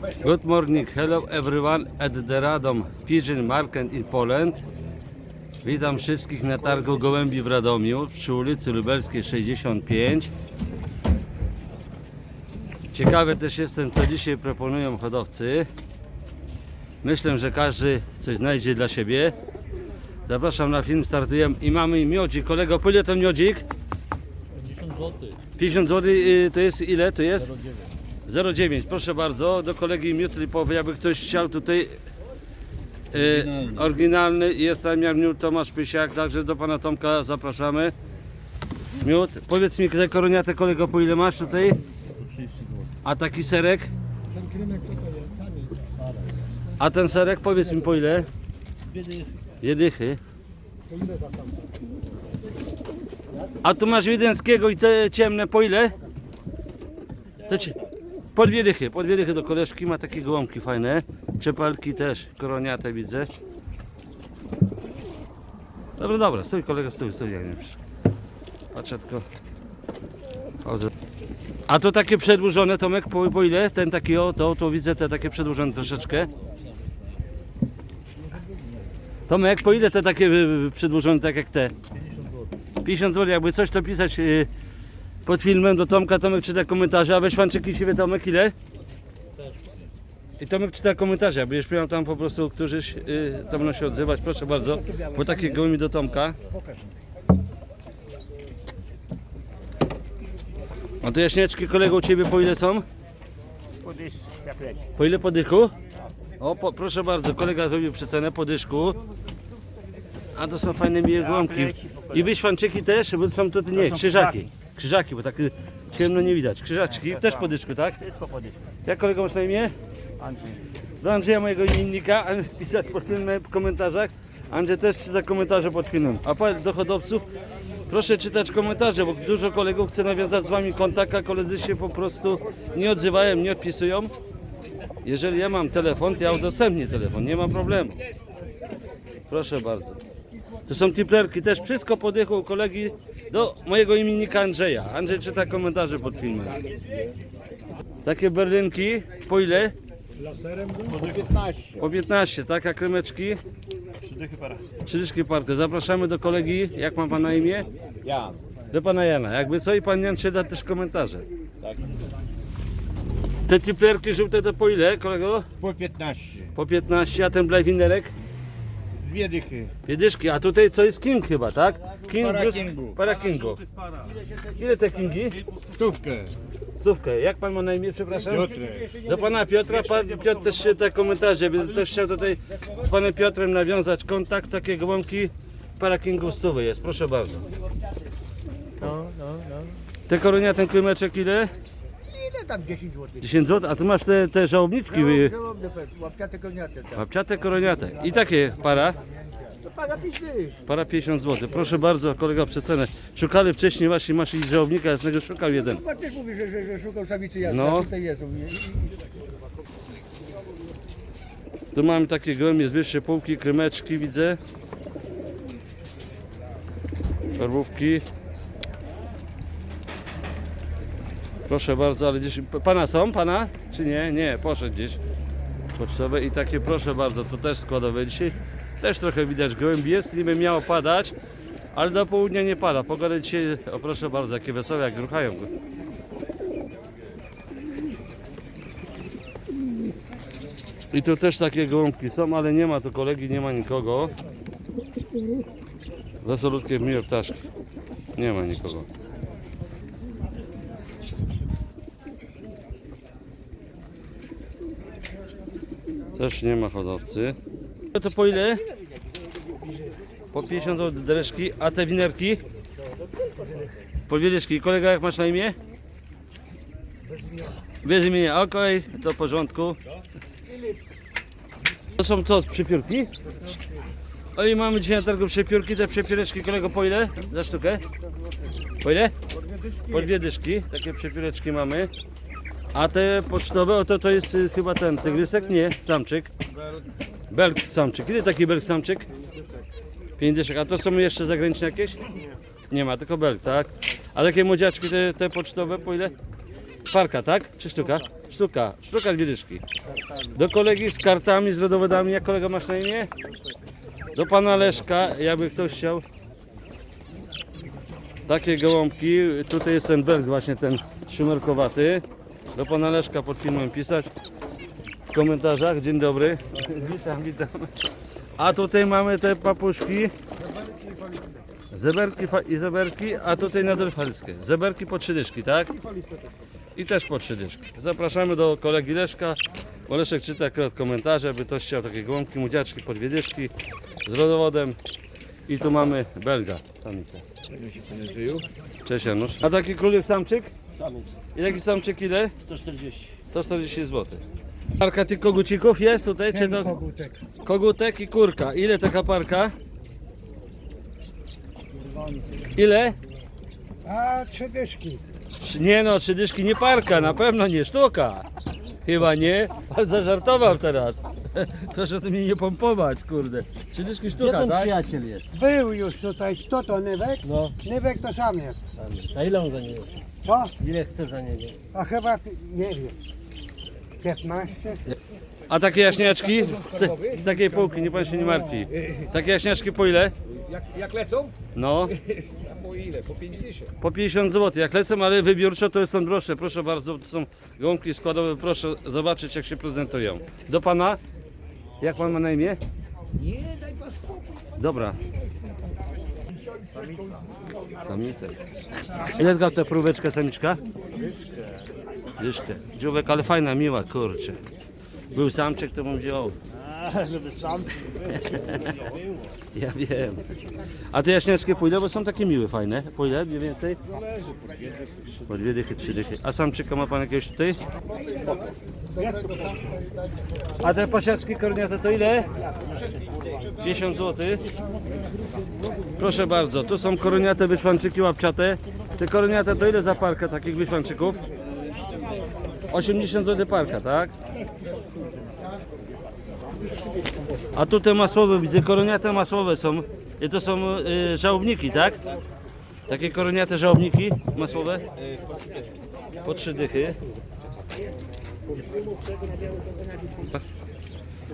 Good morning, hello everyone at the Radom Pigeon Market in Poland. Witam wszystkich na targu Gołębi w Radomiu przy ulicy Lubelskiej 65. Ciekawy też jestem, co dzisiaj proponują hodowcy. Myślę, że każdy coś znajdzie dla siebie. Zapraszam na film, startujemy i mamy miodzik. Kolego, po ile ten miodzik? 50 zł. 50 zł to jest ile? To jest? 0,9. Proszę bardzo, do kolegi miód lipowy, jakby ktoś chciał tutaj y, Oryginalny. jest tam miód Tomasz Pysiak, także do pana Tomka zapraszamy. Miód. Powiedz mi, te koroniate kolego, po ile masz tutaj? 30 zł. A taki serek? A ten serek, powiedz mi po ile? Jedychy. A tu masz wiedeńskiego i te ciemne po ile? Te cie... Po dwie dychy, po dwie dychy do koleżki ma takie gołąbki fajne. Czepalki też, koroniate widzę. Dobra, dobra, stój kolega, stój, stój, jak nie. Patrzę tylko. A to takie przedłużone, Tomek, po, po ile? Ten taki, o, to, to widzę te takie przedłużone troszeczkę. Tomek, po ile te takie y, przedłużone, tak jak te? 50 zł, jakby coś to pisać y, pod filmem do Tomka, Tomek czyta komentarze, a weź fanczyki siebie Tomek, ile? I Tomek czyta komentarze, bo już miał tam po prostu którzyś y, to będą się odzywać, proszę bardzo, bo takie gołymi do Tomka. A te jaśnieczki kolego u Ciebie po ile są? Po ile po dychu? O, po, proszę bardzo, kolega zrobił przecenę po dyszku. A to są fajne miłe głąbki. I wyświanczyki też, bo to są to nie, krzyżaki. Krzyżaki, bo tak y, ciemno nie widać. Krzyżaczki, też po dyszku, tak? Wszystko podejść. Jak kolega masz na imię? Andrzej. Do Andrzeja mojego imiennika, pisać pod filmem w komentarzach. Andrzej też czyta komentarze pod filmem. A po- do hodowców proszę czytać komentarze, bo dużo kolegów chce nawiązać z wami kontakt, a koledzy się po prostu nie odzywają, nie odpisują. Jeżeli ja mam telefon, to ja udostępnię telefon, nie ma problemu. Proszę bardzo. To są tiplerki, też wszystko podjechał u kolegi do mojego imiennika Andrzeja. Andrzej czyta komentarze pod filmem. Takie berlinki, po ile? Po 15. Po 15, tak, a kremeczki? Przydychy para. Trzydyszki parkę. Zapraszamy do kolegi, jak ma pan na imię? Ja. Do pana Jana. Jakby co i pan Jan się da też komentarze. Tak. Te tiplerki żółte to po ile, kolego? Po 15. Po 15, a ten blajwinerek? Dwie dychy. Wiedyszki, a tutaj to jest king chyba, tak? King Para plus- kingu. Para kingu. Ile te kingi? Stówkę. Stówkę. Jak pan ma na imię, przepraszam? Piotrek. Do pana Piotra, pan Piotr też się te komentarze, by też chciał tutaj z panem Piotrem nawiązać kontakt, takie gołąbki para kingu stówy jest, proszę bardzo. No, no, no. Te koronia, ten kłymeczek ile? Tam 10 zł? 10 zł, a tu masz te, te żałobniczki, wy- Łapciate koniate tam. łapciate, koroniate. I takie para, To para pizdy. para 50 zł. Proszę bardzo, kolega przecenę. Szukali wcześniej właśnie, masz i żałobnika jasnego, szukał jeden. Pan też mówi, że, że, że szukał samicy jasna. No. Tutaj jest. Mówi, Tu mamy takie gołębie z wyższej półki, krymeczki widzę. Torbówki. Proszę bardzo, ale gdzieś... Pana są? Pana? Czy nie? Nie, poszedł gdzieś. Pocztowe i takie proszę bardzo, to też składowe dzisiaj. Też trochę widać gołębi jest, niby miało padać, ale do południa nie pada. Pogoda dzisiaj, o proszę bardzo, jakie wesołe, jak ruchają. I tu też takie gołąbki są, ale nie ma tu kolegi, nie ma nikogo. Wesolutkie miłe ptaszki. Nie ma nikogo. Też nie ma hodowcy. No to po ile? Po 50 zł dereszki, a te winerki? Po dwie dyszki. Kolega jak masz na imię? Bez imienia, okej, to w porządku. To są co, przepiórki? O i mamy dzisiaj na targu przepiórki, te przepióreczki kolego po ile? Za sztukę? Po ile? Po dwie dyszki, takie przepióreczki mamy. A te pocztowe, oto to jest y, chyba ten tygrysek? Nie, samczyk. Belk samczyk. Ile taki belk samczyk? Pięć dyszek. A to są jeszcze zagraniczne jakieś? Nie ma, tylko belk, tak? A takie młodziaczki te, te pocztowe po ile? Parka, tak? Czy sztuka? Sztuka, sztuka dwie dyszki. Do kolegi z kartami, z rodowodami, jak kolega masz na imię? Do pana Leszka, jakby ktoś chciał. Takie gołąbki, tutaj jest ten belg właśnie ten szymerkowaty. Do pana Leszka pod filmem pisać w komentarzach. Dzień dobry. Witam, witam. A tutaj mamy te papuszki. Zeberki i zeberki, a tutaj nadolfalskie. Zeberki po trzy dyszki, tak? I też po trzy dyszki. Zapraszamy do kolegi Leszka. Bo Leszek czyta akurat komentarze, by ktoś chciał takie gołąbki, mudziaczki po dwie dyszki z rodowodem. I tu mamy Belga, samicę. Cześć Janusz. A taki królik samczyk? Samiec. I taki samczyk ile? 140. 140 zł. Parka tych kogucików jest tutaj? Czy to kogutek. kogutek i kurka? Ile taka parka? Ile? A trzy dyszki. Nie no, trzy dyszki nie parka, na pewno nie sztuka. Chyba nie? Ale zażartował teraz. Proszę tu mnie nie pompować, kurde. Trzy dyszki sztuka, tak? przyjaciel jest? Był już tutaj, kto to Nywek? No, Nywek to sam jest. samiec. A ile on za niego? Co? Ile chcesz za niego? A chyba, nie wiem, 15? A takie jaśniaczki? Z, z takiej półki, nie pan się nie martwi. Takie jaśniaczki po ile? Jak, jak lecą? No, A po ile? Po 50. po 50 zł. Jak lecą, ale wybiórczo to są droższe. Proszę bardzo, to są gąbki składowe. Proszę zobaczyć, jak się prezentują. Do pana? Jak pan ma na imię? Nie, daj pan spokój. Dobra. Samice. Ile zgał tę próbeczkę samiczka? Dyszkę. Dyszkę. Ale fajna, miła, kurczę. Był samczyk, to bym wziął. A, żeby sam Ja wiem. A te jaśniaczki po ile? Bo są takie miłe, fajne. Po ile mniej więcej? Po dwie dychy, trzy dychy. A samczyka ma pan jakiegoś tutaj? A te pasiaczki korniate to ile? 50 zł. Proszę bardzo, tu są koroniate wyszwanczyki łapciate. Te koroniate to ile za parkę takich wyszwanczyków? 80 zł parka, tak? A tu te masłowe, widzę koroniate masłowe są. I to są y, żałobniki, tak? Takie koroniate żałobniki masłowe? Po trzy dychy.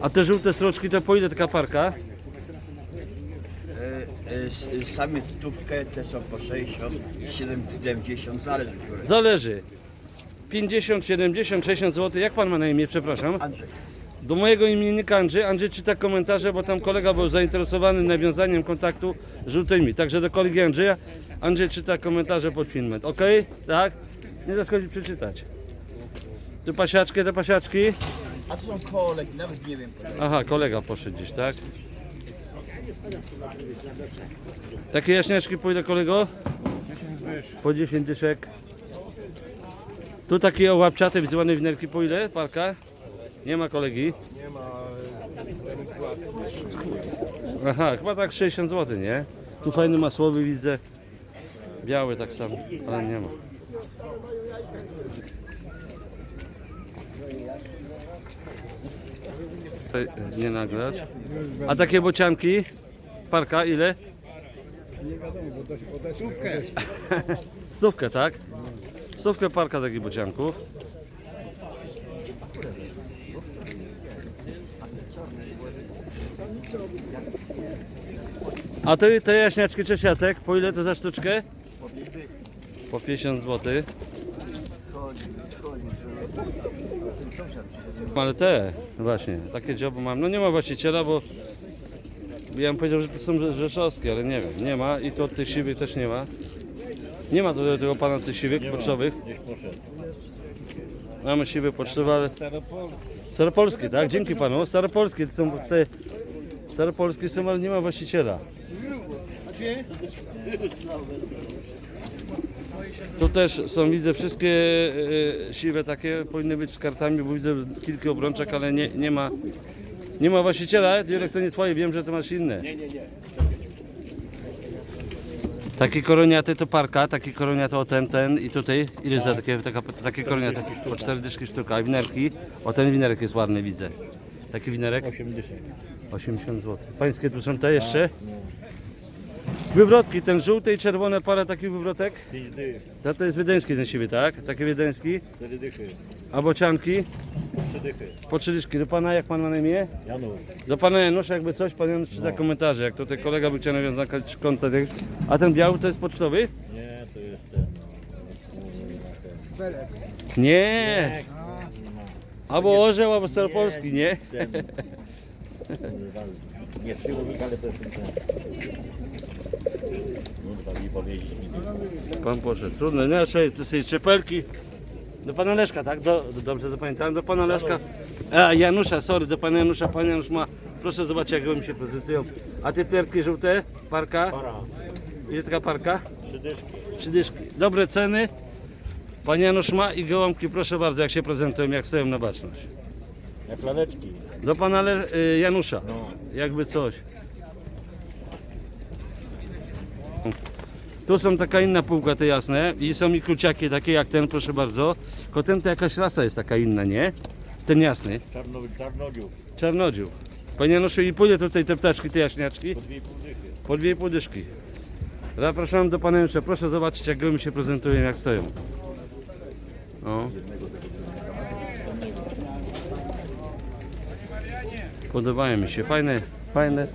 A te żółte sroczki to po ile taka parka? Samiec stówkę, te są po 60, 70, zależy które. Zależy. 50, 70, 60 zł. Jak pan ma na imię, przepraszam? Andrzej, Do mojego imiennika Andrzej. Andrzej czyta komentarze, bo tam kolega był zainteresowany nawiązaniem kontaktu z żółtymi. Także do kolegi Andrzeja. Andrzej czyta komentarze pod filmem. Ok? Tak? Nie zaskoczy przeczytać. Tu pasiaczki, te pasiaczki. a to są kolegi, nawet nie wiem. Aha, kolega poszedł gdzieś, tak? Takie jaśniaczki pójdę kolego? Po 10 dyszek. Tu takie ołapczate, wizualne winerki po ile? Parka? Nie ma kolegi? Nie ma. Aha, chyba tak 60 zł, nie? Tu fajny masłowy widzę. Biały tak samo, ale nie ma. Tutaj Nie nagrać. A takie bocianki? Parka ile? Stówkę. Stówkę, tak? Stówkę parka takich bocianków. A to te jaśniaczki czy Jacek? Po ile to za sztuczkę? Po 50 zł. Ale te, właśnie, takie dzioby mam. No nie ma właściciela, bo ja bym powiedział, że to są rze- rzeszowskie, ale nie wiem, nie ma i to tych siwych też nie ma. Nie ma tutaj tego pana tych siwych pocztowych. Mamy siwy pocztowe, ale... Staropolskie, tak? Dzięki panu. Staropolskie to są te... Staropolskie są, ale nie ma właściciela. Tu też są, widzę, wszystkie e, siwe takie powinny być z kartami, bo widzę kilka obrączek, ale nie, nie ma nie ma właściciela. Jurek, to nie twoje, wiem, że ty masz inne. Nie, nie, nie. Takie koroniaty to parka, takie koroniaty o ten, ten i tutaj. Ile za takie, taka, takie koroniaty? Po cztery dyszki sztuka. A winerki? O ten winerek jest ładny, widzę. Taki winerek? 80. 80 zł. Pańskie tu są te jeszcze? Wywrotki, ten żółty i czerwone parę takich wywrotek. To, to jest wiedeński ten siwy, tak? Taki wiedeński. A bocianki? Po trzy dyszki. Do pana, jak pan ma na imię? Janusz. Do pana Janusza jakby coś, pan Janusz czyta komentarze, jak tutaj kolega by chciał nawiązać kontakt. A ten biały to jest pocztowy? Nie, to jest ten. Nie. Albo orzeł, albo staropolski, nie? Nie przyłownik, ale to jest ten. No, mi. Pan poszedł. Trudno, nie, słuchaj, tu sobie czepelki. Do pana Leszka, tak? Do, do, dobrze zapamiętałem. Do pana Leszka. A, Janusza, sorry, do pana Janusza. Pan Janusz ma. Proszę zobaczyć, jak mi się prezentują. A te perki żółte? Parka? Para. Ile taka parka? Trzy dyszki. Trzy dyszki. Dobre ceny. Pan Janusz ma i gołąbki, proszę bardzo, jak się prezentują, jak stoją na baczność. Jak laleczki. Do pana Le, y, Janusza. Jakby coś. Tu są taka inna półka, te jasne. I są i kluciaki takie jak ten, proszę bardzo. Tylko ten to jakaś rasa jest taka inna, nie? Ten jasny. Czarno, czarnodziób. Czarnodziób. Panie Januszu, i pójdę tutaj te ptaczki, te jaśniaczki? Po dwie pół dychy. Po dwie pół dyszki. Zapraszam do pana Janusza. Proszę zobaczyć, jak gołębie się prezentują, jak stoją. O. Podobają mi się. Fajne, fajne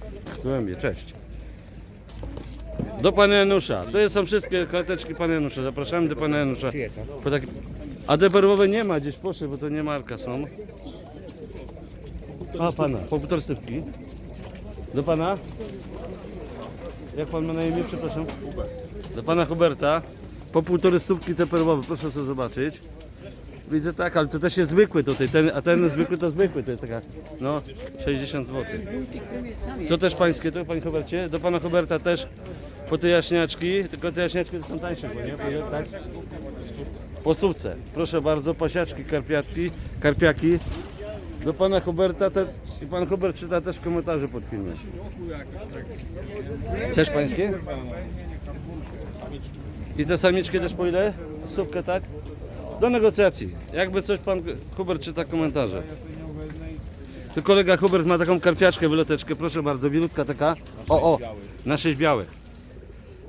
gołębie. Cześć. Do pana Janusza. To są wszystkie klateczki pana Janusza. Zapraszamy do pana Janusza. Po taki... A deberwowe nie ma gdzieś, proszę, bo to nie marka są. A pana, po półtorej stówki. Do pana? Jak pan ma na imię, przepraszam? Do pana Huberta. Po półtorej stópki te perłowe, proszę sobie zobaczyć. Widzę tak, ale to też jest zwykły tutaj, ten, a ten zwykły to zwykły, to jest taka, no, 60 zł. To też pańskie, to panie Hubercie? Do pana Huberta też po te jaśniaczki, tylko te jaśniaczki to są tańsze, bo nie? Ile, tak? Po stówce. Proszę bardzo, pasiaczki, karpiatki, karpiaki. Do pana Huberta, te, i pan Hubert czyta też komentarze pod filmem. Też pańskie? I te samiczki też po ile? Stówkę, tak? Do negocjacji. Jakby coś pan Hubert czyta komentarze. Tu kolega Hubert ma taką karpiaczkę, wyloteczkę, proszę bardzo, wilutka taka. O, o, na sześć białych.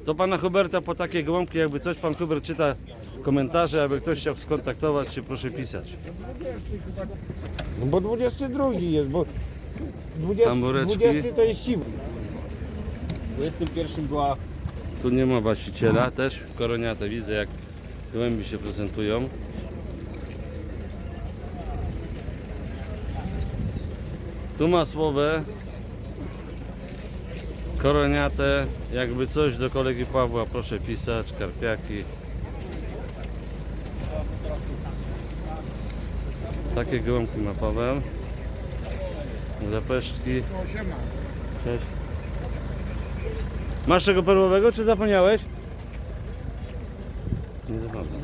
Do pana Huberta po takie gołąbki, jakby coś pan Hubert czyta komentarze, aby ktoś chciał skontaktować się, proszę pisać. No bo 22 jest, bo 20, Tambureczki. 20 to jest siwy. 21 była Tu nie ma właściciela, też koroniate widzę jak gołębi się prezentują. Tu masłowe, koroniate, jakby coś do kolegi Pawła proszę pisać, karpiaki. Takie gołąbki ma Paweł. Zapeszki. Cześć. Masz tego perłowego, czy zapomniałeś? Nie zapomniałem.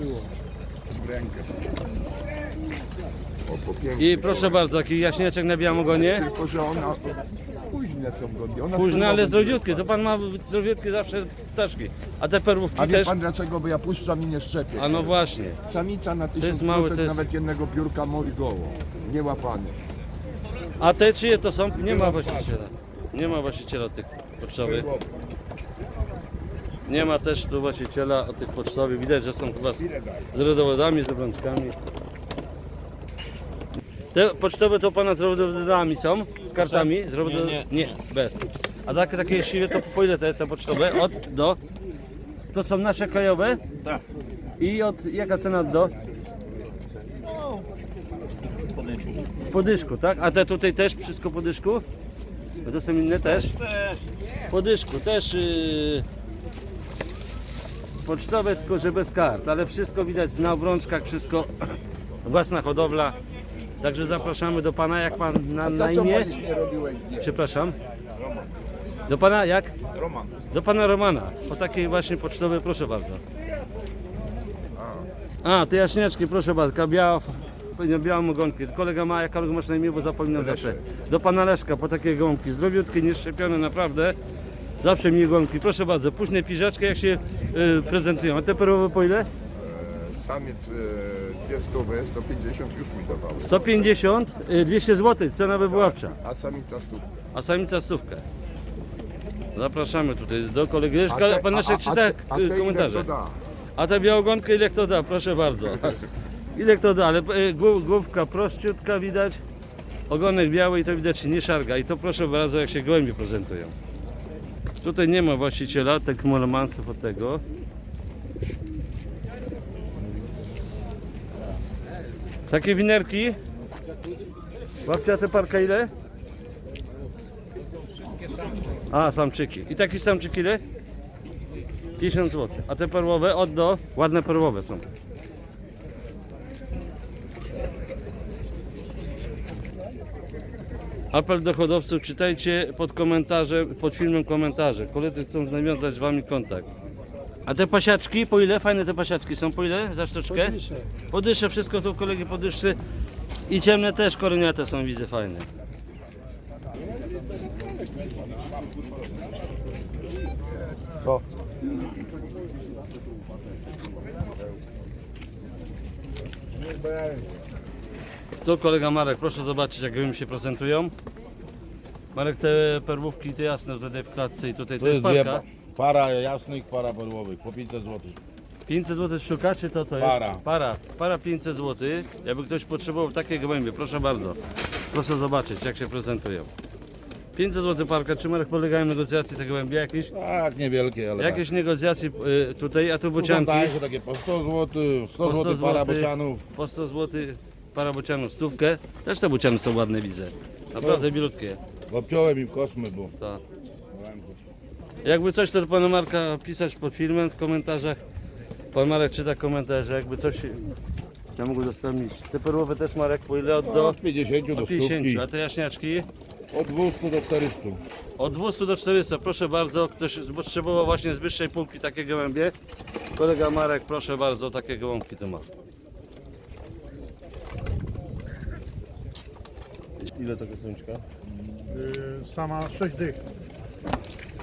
I proszę bardzo, taki jaśniaczek na białym ogonie. Tylko, że ona późne są godnie. Ona Późne, ale zdrowiutkie. To pan ma zdrowiutkie zawsze ptaszki. A te perłówki A wie też? pan dlaczego? Bo ja puszczam i nie szczepię. A no właśnie. Samica na jest 1000 mały, to jest- nawet jednego piórka mori goło. Nie łapany. A te czyje to są? Nie ma właściciela. Nie ma właściciela tych pocztowych. Nie ma też tu właściciela od tych pocztowych. Widać, że są chyba z, z rodowodami, z obrączkami. Te pocztowe to u pana z rodowodami są? Z kartami? Z rodowod... nie, nie. bez. A takie, takie siwe to po ile te, te pocztowe? Od do? To są nasze krajowe? Tak. I od jaka cena od do? Po dyszku, tak? A te tutaj też wszystko po dyszku? Bo to są inne też? Też. Po dyszku też. Yy... Pocztowe tylko, że bez kart, ale wszystko widać na obrączkach, wszystko własna hodowla. Także zapraszamy do pana, jak pan na, na imię? Przepraszam. Do pana jak? Roman. Do pana Romana. Po takiej właśnie pocztowej, proszę bardzo. A, te jaśniaczki, proszę bardzo, biała, powiedział białą. Kolega ma, jak kolega masz na imię, bo zapominam zawsze. Do pana Leszka, po takie gąbki, zdrowiutkie, nieszczepione, naprawdę. Zawsze mi gąbki, proszę bardzo, później piżaczkę, jak się y, prezentują. A te perłowe po ile? Samiec e, dwie stówy, 150 już mi dawały. 150, y, 200 zł, cena wywoławcza, A samica stówka. a samica stówkę. Zapraszamy tutaj do kolegi. Leszka, te- pan Leszek czyta te- a te y, ile komentarze. to da? A ta białogonka ile kto da? Proszę bardzo. Ile kto da, ale y, głów, główka prościutka widać. Ogonek biały i to widać nie szarga. I to proszę bardzo jak się gołębie prezentują. Tutaj nie ma właściciela, tak molomansów od tego. Takie winerki. Babcia te parka ile? A, samczyki. I taki samczyk ile? 1000 zł. A te perłowe od do? Ładne perłowe są. Apel do hodowców, czytajcie pod komentarze, pod filmem komentarze. Koledzy chcą nawiązać z wami kontakt. A te pasiaczki, po ile? Fajne te pasiaczki są, po ile? Za sztuczkę? Podysze, wszystko tu kolegi podyszy. I ciemne też koroniate są, widzę, fajne. Co? Tu kolega Marek, proszę zobaczyć jak im się prezentują. Marek, te perłówki te jasne tutaj w klatce i tutaj to To jest jest parka. Pa- para jasnych, para perłowych, po 500 zł. 500 zł sztuka, czy to to jest? Para. Para, para 500 zł. Jakby ktoś potrzebował takie gołębie, proszę bardzo. Proszę zobaczyć jak się prezentują. 500 zł parka, czy Marek polegają negocjacje te gołębie jakieś? Tak, niewielkie, ale Jakieś negocjacje y, tutaj, a tu tak. Są bocianki tańsze, takie po 100 zł, 100 Po 100 zł para złotych. bocianów. po 100 zł, para bocianów stówkę. Też te bociany są ładne widzę. Naprawdę milutkie. Obciąłem im kosmy, bo Tak. Jakby coś, to do pana Marka pisać pod filmem w komentarzach. Pan Marek czyta komentarze, jakby coś ja mógł udostępnić. Te perłowe też Marek, po ile od do od 50 do od 100, 50, a te jaśniaczki od 200 do 400. od 200 do 400. Proszę bardzo, ktoś potrzebował właśnie z wyższej półki takie gołębie. Kolega Marek, proszę bardzo, takie gołąbki tu ma. Ile to kosztuje? Sama 6 dych,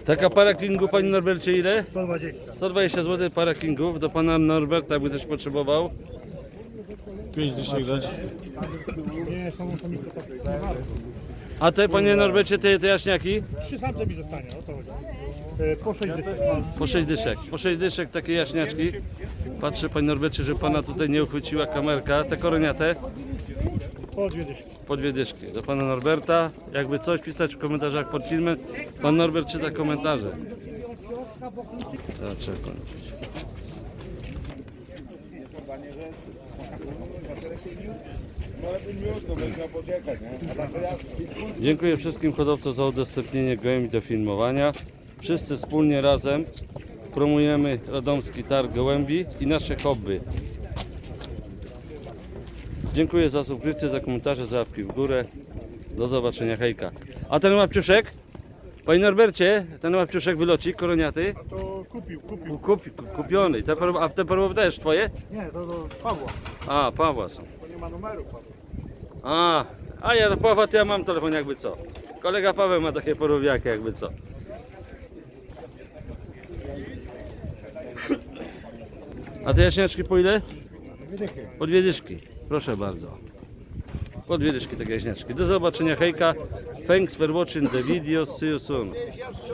Taka para kingu, panie Norbercie, ile? 120. 120 zł para kingów do pana Norberta, jakby też potrzebował. Nie, są to miejsce takie. A te, panie Norbercie, te, te jaśniaki? Trzy samce mi zostanie, o to chodzi. E, Po 6 dych. Po 6 dyszek. Po 6 dyszek takie jaśniaczki. Patrzę, panie Norbercie, że pana tutaj nie uchwyciła kamerka. Te koroniate Po. Do pana Norberta. Jakby coś pisać w komentarzach pod filmem. Pan Norbert czyta komentarze. Trzeba kończyć. Dziękuję wszystkim hodowcom za udostępnienie gołębi do filmowania. Wszyscy wspólnie razem promujemy Radomski Targ Gołębi i nasze hobby. Dziękuję za subskrypcję, za komentarze, za łapki w górę. Do zobaczenia, hejka. A ten łapciuszek? Panie Norbercie, ten łapciuszek wylocik, koroniaty? To kupił, kupił. Kupi, kupiony. Te perł- a te perłowe też twoje? Nie, to do Pawła, A, Pawła są. bo nie ma numeru Pawła. A, a ja do Pawła to ja mam telefon jakby co. Kolega Paweł ma takie porowiaki jakby co. A te jaśniaczki po ile? Po dwie dyszki. Proszę bardzo. Po dwie dyszki takie jaśniaczki. Do zobaczenia hejka. Thanks for watching the video. See you soon.